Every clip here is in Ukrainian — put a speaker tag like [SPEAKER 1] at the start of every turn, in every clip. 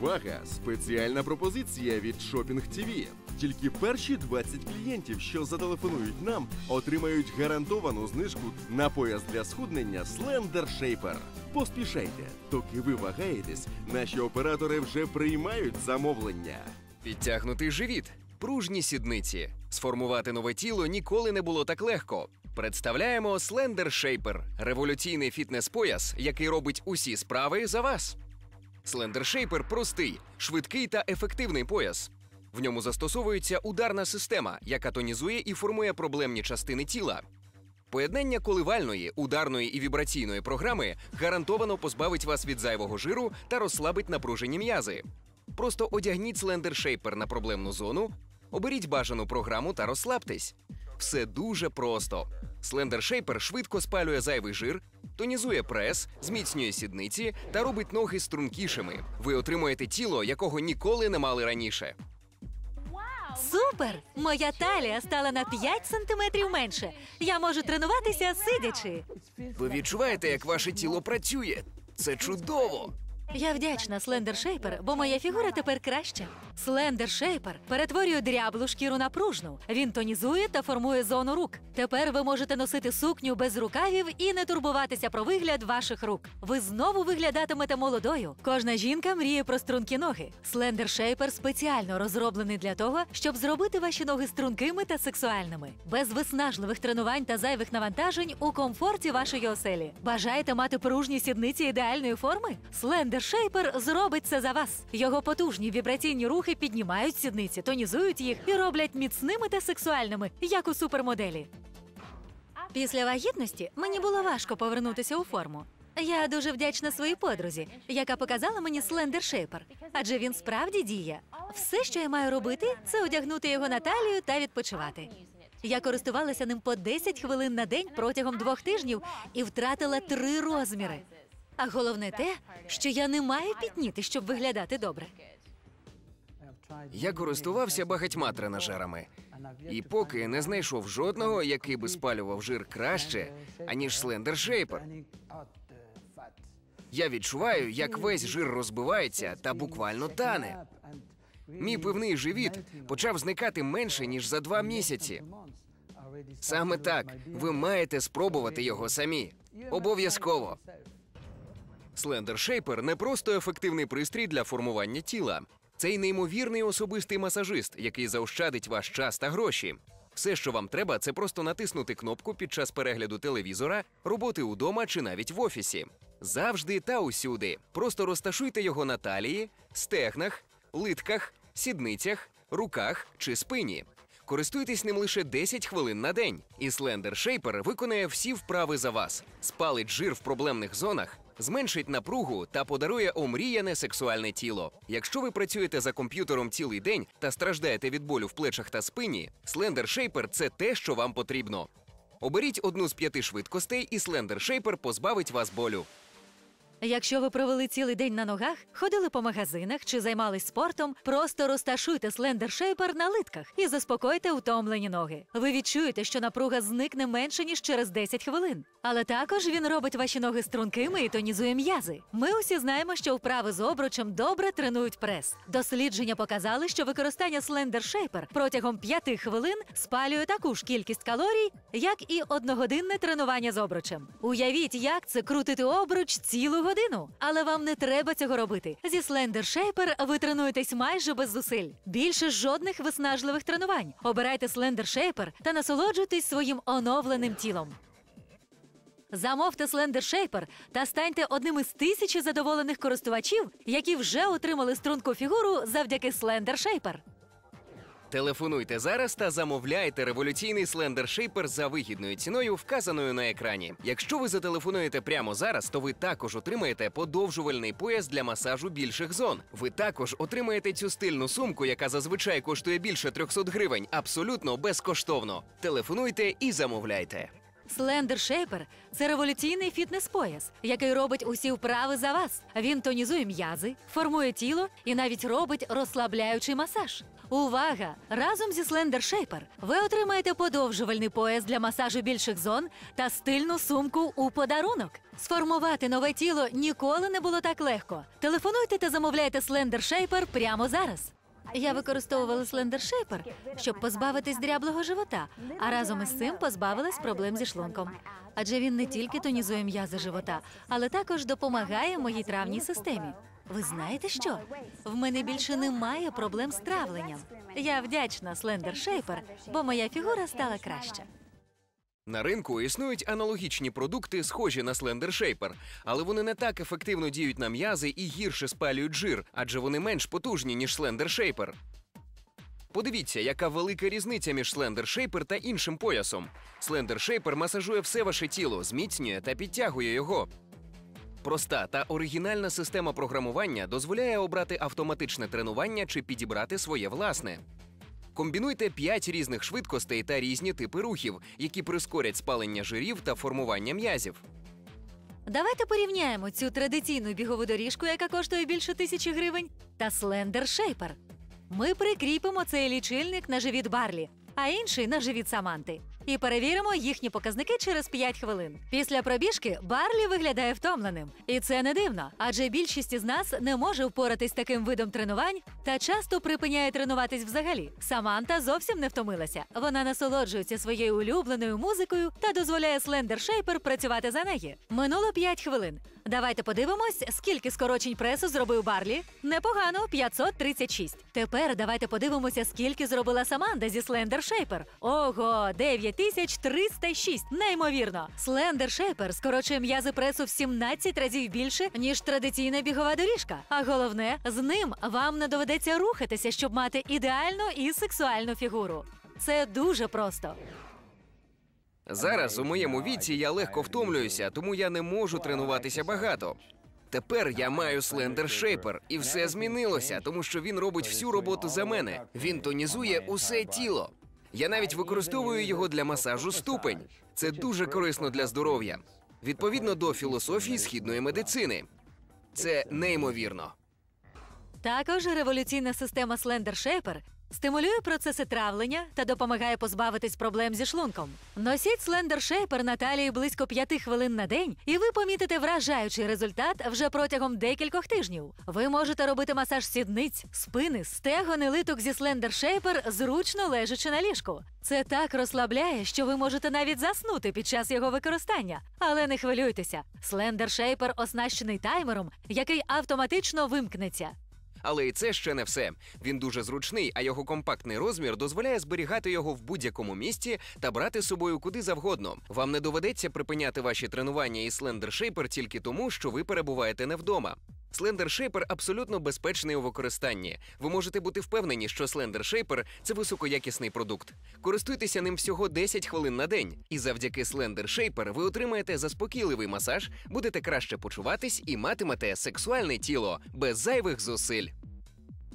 [SPEAKER 1] Увага! Спеціальна пропозиція від Shopping TV. Тільки перші 20 клієнтів, що зателефонують нам, отримають гарантовану знижку на пояс для схуднення Slender Shaper. Поспішайте, доки ви вагаєтесь, наші оператори вже приймають замовлення.
[SPEAKER 2] Підтягнутий живіт, пружні сідниці. Сформувати нове тіло ніколи не було так легко. Представляємо Slender Shaper – революційний фітнес-пояс, який робить усі справи за вас. Shaper простий, швидкий та ефективний пояс. В ньому застосовується ударна система, яка тонізує і формує проблемні частини тіла. Поєднання коливальної, ударної і вібраційної програми гарантовано позбавить вас від зайвого жиру та розслабить напружені м'язи. Просто одягніть Shaper на проблемну зону, оберіть бажану програму та розслабтесь. Все дуже просто. Shaper швидко спалює зайвий жир, тонізує прес, зміцнює сідниці та робить ноги стрункішими. Ви отримуєте тіло, якого ніколи не мали раніше.
[SPEAKER 3] Супер! Моя талія стала на 5 сантиметрів менше. Я можу тренуватися сидячи.
[SPEAKER 2] Ви відчуваєте, як ваше тіло працює? Це чудово!
[SPEAKER 3] Я вдячна Slender Shaper, бо моя фігура тепер краща. Slender Shaper перетворює дряблу шкіру на пружну. Він тонізує та формує зону рук. Тепер ви можете носити сукню без рукавів і не турбуватися про вигляд ваших рук. Ви знову виглядатимете молодою. Кожна жінка мріє про стрункі ноги. Slender Shaper спеціально розроблений для того, щоб зробити ваші ноги стрункими та сексуальними, без виснажливих тренувань та зайвих навантажень у комфорті вашої оселі. Бажаєте мати пружні сідниці ідеальної форми? Slender Shaper зробить це за вас. Його потужні вібраційні рухи піднімають сідниці, тонізують їх і роблять міцними та сексуальними, як у супермоделі. Після вагітності мені було важко повернутися у форму. Я дуже вдячна своїй подрузі, яка показала мені Slender Shaper, адже він справді діє. Все, що я маю робити, це одягнути його на талію та відпочивати. Я користувалася ним по 10 хвилин на день протягом двох тижнів і втратила три розміри. А головне те, що я не маю пітніти, щоб виглядати добре.
[SPEAKER 2] Я користувався багатьма тренажерами, і поки не знайшов жодного, який би спалював жир краще, аніж Slender Shaper. Я відчуваю, як весь жир розбивається та буквально тане. Мій пивний живіт почав зникати менше ніж за два місяці. Саме так ви маєте спробувати його самі. Обов'язково. Slender Shaper не просто ефективний пристрій для формування тіла. Це й неймовірний особистий масажист, який заощадить ваш час та гроші. Все, що вам треба, це просто натиснути кнопку під час перегляду телевізора, роботи удома чи навіть в офісі. Завжди та усюди. Просто розташуйте його на талії, стегнах, литках, сідницях, руках чи спині. Користуйтесь ним лише 10 хвилин на день, і Slender Shaper виконає всі вправи за вас, спалить жир в проблемних зонах, зменшить напругу та подарує омріяне сексуальне тіло. Якщо ви працюєте за комп'ютером цілий день та страждаєте від болю в плечах та спині, Slender Shaper – це те, що вам потрібно. Оберіть одну з п'яти швидкостей, і Slender Shaper позбавить вас болю.
[SPEAKER 3] Якщо ви провели цілий день на ногах, ходили по магазинах чи займались спортом, просто розташуйте Shaper на литках і заспокойте утомлені ноги. Ви відчуєте, що напруга зникне менше ніж через 10 хвилин. Але також він робить ваші ноги стрункими і тонізує м'язи. Ми усі знаємо, що вправи з обручем добре тренують прес. Дослідження показали, що використання Shaper протягом 5 хвилин спалює таку ж кількість калорій, як і одногодинне тренування з обручем. Уявіть, як це крутити обруч цілу годину. Але вам не треба цього робити. Зі Slender Shaper ви тренуєтесь майже без зусиль. Більше жодних виснажливих тренувань. Обирайте Slender Shaper та насолоджуйтесь своїм оновленим тілом. Замовте Slender Shaper та станьте одним із тисячі задоволених користувачів, які вже отримали струнку фігуру завдяки Slender Shaper.
[SPEAKER 2] Телефонуйте зараз та замовляйте революційний слендер шейпер за вигідною ціною, вказаною на екрані. Якщо ви зателефонуєте прямо зараз, то ви також отримаєте подовжувальний пояс для масажу більших зон. Ви також отримаєте цю стильну сумку, яка зазвичай коштує більше 300 гривень, абсолютно безкоштовно. Телефонуйте і замовляйте.
[SPEAKER 3] Slender Shaper – це революційний фітнес-пояс, який робить усі вправи за вас. Він тонізує м'язи, формує тіло і навіть робить розслабляючий масаж. Увага! Разом зі Slender Shaper ви отримаєте подовжувальний пояс для масажу більших зон та стильну сумку у подарунок. Сформувати нове тіло ніколи не було так легко. Телефонуйте та замовляйте Slender Shaper прямо зараз. Я використовувала Slender Shaper, щоб позбавитись дряблого живота, а разом із цим позбавилась проблем зі шлунком. Адже він не тільки тонізує м'язи живота, але також допомагає моїй травній системі. Ви знаєте що? В мене більше немає проблем з травленням. Я вдячна Slender Shaper, бо моя фігура стала краща.
[SPEAKER 2] На ринку існують аналогічні продукти, схожі на Slender Shaper, але вони не так ефективно діють на м'язи і гірше спалюють жир, адже вони менш потужні, ніж Shaper. Подивіться, яка велика різниця між Shaper та іншим поясом. Shaper масажує все ваше тіло, зміцнює та підтягує його. Проста та оригінальна система програмування дозволяє обрати автоматичне тренування чи підібрати своє власне. Комбінуйте 5 різних швидкостей та різні типи рухів, які прискорять спалення жирів та формування м'язів.
[SPEAKER 3] Давайте порівняємо цю традиційну бігову доріжку, яка коштує більше тисячі гривень, та Slender Shaper. Ми прикріпимо цей лічильник на живіт Барлі, а інший на живіт Саманти. І перевіримо їхні показники через 5 хвилин. Після пробіжки Барлі виглядає втомленим. І це не дивно, адже більшість із нас не може впоратись таким видом тренувань та часто припиняє тренуватись взагалі. Саманта зовсім не втомилася. Вона насолоджується своєю улюбленою музикою та дозволяє Slender Shaper працювати за неї. Минуло 5 хвилин. Давайте подивимось, скільки скорочень пресу зробив Барлі. Непогано 536. Тепер давайте подивимося, скільки зробила Саманда зі Slender Shaper. Ого, 9306. Неймовірно. Slender Shaper скорочує м'язи пресу в 17 разів більше, ніж традиційна бігова доріжка. А головне, з ним вам не доведеться рухатися, щоб мати ідеальну і сексуальну фігуру. Це дуже просто.
[SPEAKER 2] Зараз у моєму віці я легко втомлююся, тому я не можу тренуватися багато. Тепер я маю Slender Shaper, і все змінилося, тому що він робить всю роботу за мене. Він тонізує усе тіло. Я навіть використовую його для масажу ступень. Це дуже корисно для здоров'я. Відповідно до філософії східної медицини. Це неймовірно.
[SPEAKER 3] Також революційна система Slender Shaper стимулює процеси травлення та допомагає позбавитись проблем зі шлунком. Носіть Slender Shaper на талії близько 5 хвилин на день, і ви помітите вражаючий результат вже протягом декількох тижнів. Ви можете робити масаж сідниць, спини, стегон і литок зі Slender Shaper, зручно лежачи на ліжку. Це так розслабляє, що ви можете навіть заснути під час його використання. Але не хвилюйтеся, Slender Shaper оснащений таймером, який автоматично вимкнеться.
[SPEAKER 2] Але і це ще не все. Він дуже зручний, а його компактний розмір дозволяє зберігати його в будь-якому місці та брати з собою куди завгодно. Вам не доведеться припиняти ваші тренування із Slender Shaper тільки тому, що ви перебуваєте не вдома. Slender Shaper абсолютно безпечний у використанні. Ви можете бути впевнені, що Slender Shaper – це високоякісний продукт. Користуйтеся ним всього 10 хвилин на день, і завдяки Slender Shaper ви отримаєте заспокійливий масаж, будете краще почуватись і матимете сексуальне тіло без зайвих зусиль.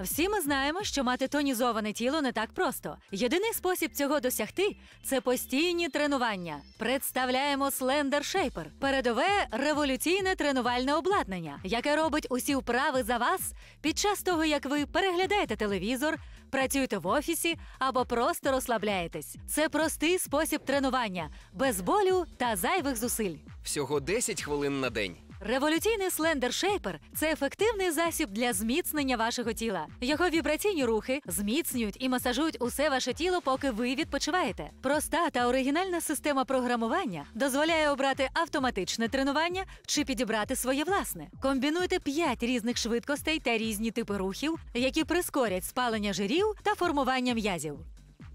[SPEAKER 3] Всі ми знаємо, що мати тонізоване тіло не так просто. Єдиний спосіб цього досягти це постійні тренування. Представляємо Slender Shaper – передове революційне тренувальне обладнання, яке робить усі вправи за вас під час того, як ви переглядаєте телевізор, працюєте в офісі або просто розслабляєтесь. Це простий спосіб тренування без болю та зайвих зусиль.
[SPEAKER 2] Всього 10 хвилин на день.
[SPEAKER 3] Революційний Slender Shaper – це ефективний засіб для зміцнення вашого тіла. Його вібраційні рухи зміцнюють і масажують усе ваше тіло, поки ви відпочиваєте. Проста та оригінальна система програмування дозволяє обрати автоматичне тренування чи підібрати своє власне. Комбінуйте 5 різних швидкостей та різні типи рухів, які прискорять спалення жирів та формування м'язів.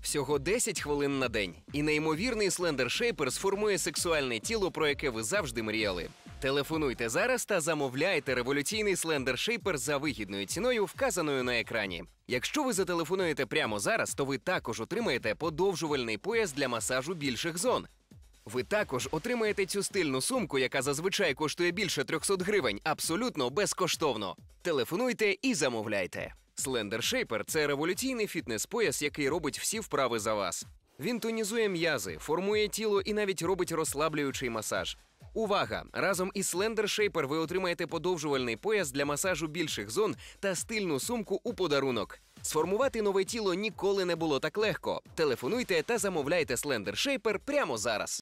[SPEAKER 2] Всього 10 хвилин на день. І неймовірний Slender Shaper сформує сексуальне тіло, про яке ви завжди мріяли. Телефонуйте зараз та замовляйте революційний Slender Shaper за вигідною ціною, вказаною на екрані. Якщо ви зателефонуєте прямо зараз, то ви також отримаєте подовжувальний пояс для масажу більших зон. Ви також отримаєте цю стильну сумку, яка зазвичай коштує більше 300 гривень, абсолютно безкоштовно. Телефонуйте і замовляйте. Slender Shaper – це революційний фітнес-пояс, який робить всі вправи за вас. Він тонізує м'язи, формує тіло і навіть робить розслаблюючий масаж. Увага! Разом із Slender Shaper ви отримаєте подовжувальний пояс для масажу більших зон та стильну сумку у подарунок. Сформувати нове тіло ніколи не було так легко. Телефонуйте та замовляйте Slender Shaper прямо зараз.